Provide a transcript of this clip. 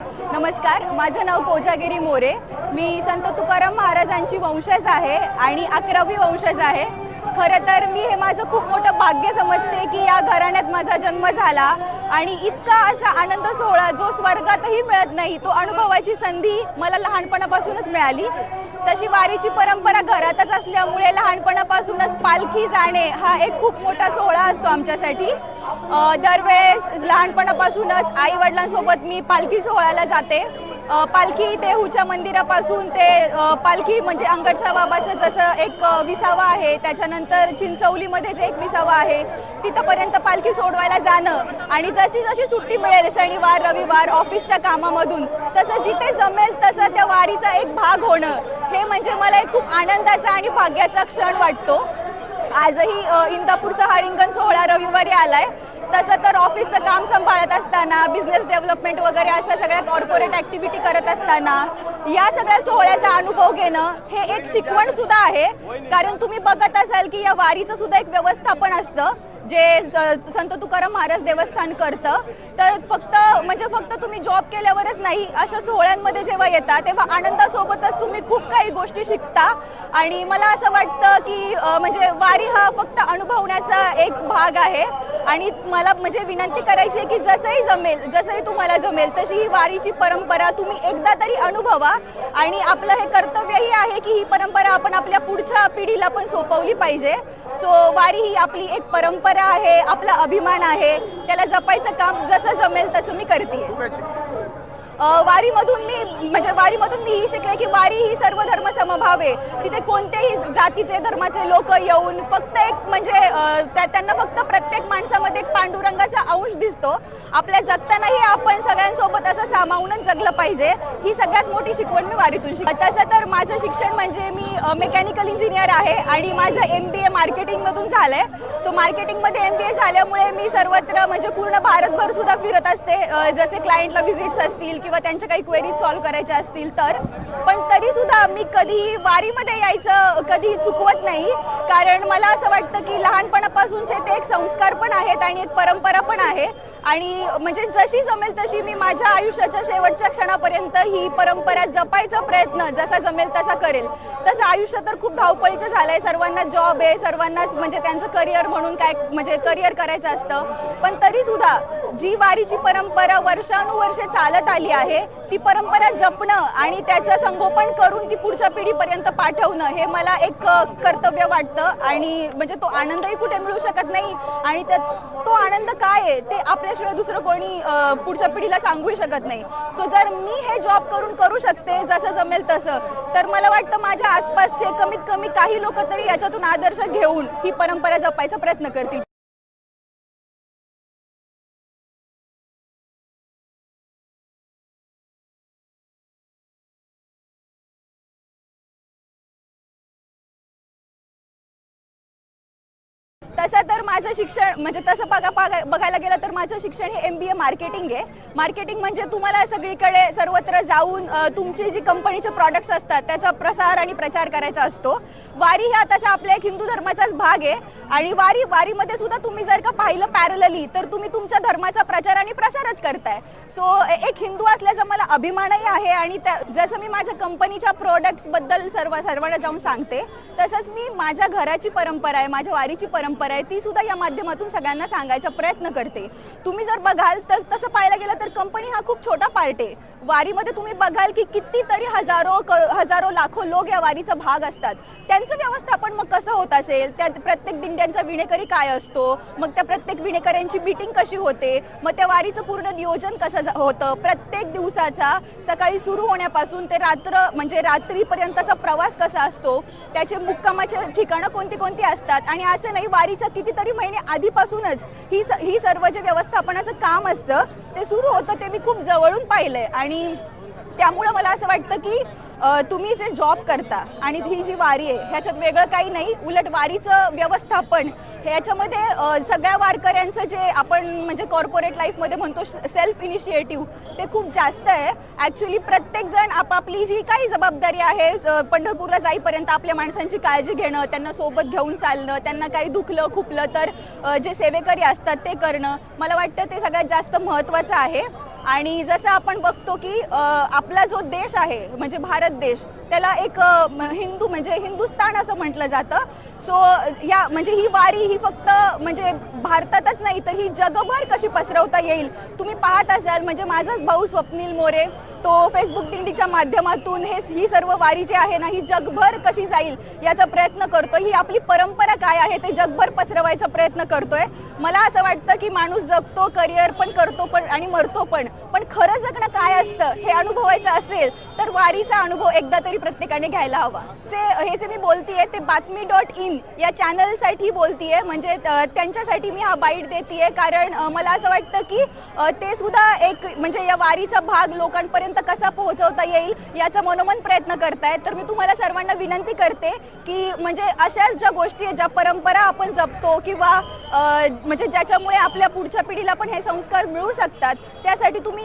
नमस्कार माझं नाव कोजागिरी मोरे. मी संत तुकाराम महाराजांची वंशज आहे आणि अकरावी वंशज आहे. खरं तर मी हे माझं खूप मोठं भाग्य समजते की या घराण्यात माझा जन्म झाला आणि इतका असा आनंद सोहळा जो स्वर्गातही मिळत नाही तो अनुभवाची संधी मला लहानपणापासूनच मिळाली. तशी वारीची परंपरा घरातच असल्यामुळे लहानपणापासूनच पालखी जाणे हा एक खूप मोठा सोहळा असतो आमच्यासाठी. दरवेळेस लहानपणापासूनच आई वडिलांसोबत मी पालखी सोहळ्याला जाते. पालखी देहूच्या मंदिरापासून ते पालखी म्हणजे अंगठा बाबाचं जसं एक विसावा आहे त्याच्यानंतर चिंचवलीमध्ये जे एक विसावा आहे तिथंपर्यंत पालखी सोडवायला जाणं आणि जशी जशी सुट्टी मिळेल शनिवार रविवार ऑफिसच्या कामामधून तसं जिथे जमेल तसं त्या वारीचा एक भाग होणं हे म्हणजे मला एक खूप आनंदाचा आणि भाग्याचा क्षण वाटतो. आजही इंदापूरचा हा रिंगण सोहळा रविवारी आलाय. तसं तर ऑफिसचं काम सांभाळत असताना बिझनेस डेव्हलपमेंट वगैरे अशा सगळ्या कॉर्पोरेट ऍक्टिव्हिटी करत असताना या सगळ्या सोहळ्याचा अनुभव घेणं हे एक शिकवण सुद्धा आहे. कारण तुम्ही बघत असाल की या वारीचं सुद्धा एक व्यवस्थापन असतं जे संत तुकाराम महाराज देवस्थान करतं. तर फक्त म्हणजे फक्त तुम्ही जॉब केल्यावरच नाही अशा सोहळ्यांमध्ये जेव्हा येता तेव्हा आनंदासोबतच तुम्ही खूप काही गोष्टी शिकता. आणि मला असं वाटतं की म्हणजे वारी हा फक्त अनुभवण्याचा एक भाग आहे. आणि मला म्हणजे विनंती करायची आहे की जसंही जमेल जसंही तुम्हाला जमेल तशी ही वारीची परंपरा तुम्ही एकदा तरी अनुभवा आणि आपलं हे कर्तव्यही आहे की ही परंपरा आपण आपल्या पुढच्या पिढीला पण सोपवली पाहिजे. सो वारी ही आपली एक परंपरा आहे आपला अभिमान आहे. त्याला जपायचं काम जसं जमेल तसं मी करते वारीमधून मी म्हणजे वारीमधून मी ही शिकले की वारी ही सर्व धर्म समभाव आहे. तिथे कोणतेही जातीचे धर्माचे लोक येऊन फक्त एक म्हणजे त्या- त्यांना फक्त प्रत्येक माणसामध्ये एक पांडुरंगाचा अंश दिसतो. आपल्या जगतानाही आपण सगळ्यांसोबत असं सामावूनच जगलं पाहिजे. ही सगळ्यात मोठी शिकवण मी वारीतून शिक तसं तर माझं शिक्षण म्हणजे मी मेकॅनिकल इंजिनियर आहे आणि माझं एम बी ए मार्केटिंगमधून झालंय. सो मार्केटिंगमध्ये एम बी ए झाल्यामुळे मी सर्वत्र म्हणजे पूर्ण भारतभर सुद्धा फिरत असते. जसे क्लायंटला व्हिजिट्स असतील किंवा त्यांच्या काही क्वेरीज सॉल्व्ह करायच्या असतील तर. पण तरी सुद्धा मी कधीही वारीमध्ये यायचं कधी चुकवत नाही. कारण मला असं वाटतं की लहानपणापासूनचे ते एक संस्कार पण आहेत आणि एक परंपरा पण आहे. आणि म्हणजे जशी जमेल तशी मी माझ्या आयुष्याच्या शेवटच्या क्षणापर्यंत ही परंपरा जपायचा प्रयत्न जसा जमेल तसा करेल. तसं आयुष्य तर खूप धावपळीचं झालंय. सर्वांना जॉब आहे सर्वांनाच म्हणजे त्यांचं करिअर म्हणून काय म्हणजे करिअर करायचं असतं. पण तरी सुद्धा जी वारीची परंपरा वर्षानुवर्षे चालत आली आहे ती परंपरा जपणं आणि त्याचं संगोपन करून ती पुढच्या पिढीपर्यंत पाठवणं हे मला एक कर्तव्य वाटतं. आणि म्हणजे तो आनंदही कुठे मिळू शकत नाही आणि तो आनंद काय आहे ते आपल्याशिवाय दुसरं कोणी पुढच्या पिढीला सांगू शकत नाही. सो जर मी हे जॉब करून करू शकते जसं जमेल तसं तर मला वाटतं माझ्या आसपासचे कमीत कमी काही लोक तरी याच्यातून आदर्श घेऊन ही परंपरा जपायचा प्रयत्न करतील. तसं तर माझं शिक्षण म्हणजे तसं बघा बघा- बघायला गेलं तर माझं शिक्षण हे एम बी ए मार्केटिंग आहे. मार्केटिंग म्हणजे तुम्हाला सगळीकडे सर्वत्र जाऊन तुमची जी कंपनीचे प्रॉडक्ट्स असतात त्याचा प्रसार आणि प्रचार करायचा असतो. वारी हा तसा आपल्या एक हिंदू धर्माचाच भाग आहे. आणि वारी वारीमध्ये सुद्धा तुम्ही जर का पाहिलं पॅरलली तर तुम्ही तुमच्या धर्माचा प्रचार आणि प्रसारच करताय. सो एक हिंदू असल्याचा मला अभिमानही आहे आणि त्या जसं मी माझ्या कंपनीच्या प्रोडक्ट्सबद्दल सर्व सर्वांना जाऊन सांगते तसंच मी माझ्या घराची परंपरा आहे माझ्या वारीची परंपरा आहे. ती सुद्धा या माध्यमातून सगळ्यांना सांगायचा प्रयत्न करते. तुम्ही जर बघाल तर तसं पाहायला गेलं तर कंपनी हा खूप छोटा पार्ट आहे. वारीमध्ये तुम्ही बघाल की कितीतरी हजारो क- हजारो लाखो लोक या वारीचा भाग असतात. त्यांचं व्यवस्थापन मग कसं होत असेल? त्या प्रत्येक दिंड्यांचा विणेकरी काय असतो? मग त्या प्रत्येक विणेकऱ्यांची मीटिंग कशी होते? मग त्या वारीचं पूर्ण नियोजन कसं जा- होतं? प्रत्येक दिवसाचा सकाळी सुरू होण्यापासून ते रात्र म्हणजे रात्रीपर्यंतचा प्रवास कसा असतो? त्याचे मुक्कामाचे ठिकाणं कोणती कोणती असतात? आणि असं नाही वारीच्या कितीतरी महिने आधीपासूनच ही ही सर्व जे व्यवस्थापनाचं काम असतं ते सुरू होतं ते मी खूप जवळून पाहिलंय. आणि त्यामुळं मला असं वाटतं की तुम्ही जे जॉब करता आणि ही जी वारी आहे ह्याच्यात वेगळं काही नाही. उलट वारीचं व्यवस्थापन ह्याच्यामध्ये सगळ्या वारकऱ्यांचं जे आपण म्हणजे कॉर्पोरेट लाईफमध्ये म्हणतो सेल्फ इनिशिएटिव्ह ते खूप जास्त आहे. ॲक्च्युली प्रत्येक जण आपापली जी काही जबाबदारी आहे पंढरपूरला जाईपर्यंत आपल्या माणसांची काळजी घेणं त्यांना सोबत घेऊन चालणं त्यांना काही दुखलं खुपलं तर जे सेवेकरी असतात ते करणं मला वाटतं ते सगळ्यात जास्त महत्त्वाचं आहे. आणि जसं आपण बघतो की आपला जो देश आहे म्हणजे भारत देश त्याला एक हिंदू म्हणजे हिंदुस्तान असं म्हटलं जातं. सो या म्हणजे ही वारी ही फक्त म्हणजे भारतातच नाही तर ही जगभर कशी पसरवता येईल? तुम्ही पाहत असाल म्हणजे माझाच भाऊ स्वप्नील मोरे तो फेसबुक दिंडीच्या माध्यमातून हे ही सर्व वारी जी आहे ना ही जगभर कशी जाईल याचा प्रयत्न करतोय. ही आपली परंपरा काय आहे ते जगभर पसरवायचा प्रयत्न करतोय. मला असं वाटतं की माणूस जगतो करिअर पण करतो पण आणि मरतो पण. पण खरं जगणं काय असतं हे अनुभवायचं असेल तर वारीचा अनुभव एकदा तरी प्रत्येकाने घ्यायला हवा. जे हे जे मी बोलतीये ते बातमी डॉट इन या चॅनलसाठी बोलतीये. म्हणजे त्यांच्यासाठी मी हा बाईट देते कारण मला असं वाटतं की ते सुद्धा एक म्हणजे या वारीचा भाग लोकांपर्यंत कसा पोहोचवता येईल याचा मनोमन प्रयत्न करतायत. तर मी तुम्हाला सर्वांना विनंती करते की म्हणजे अशाच ज्या गोष्टी आहेत ज्या परंपरा आपण जपतो किंवा म्हणजे ज्याच्यामुळे आपल्या पुढच्या पिढीला पण हे संस्कार मिळू शकतात त्यासाठी तुम्ही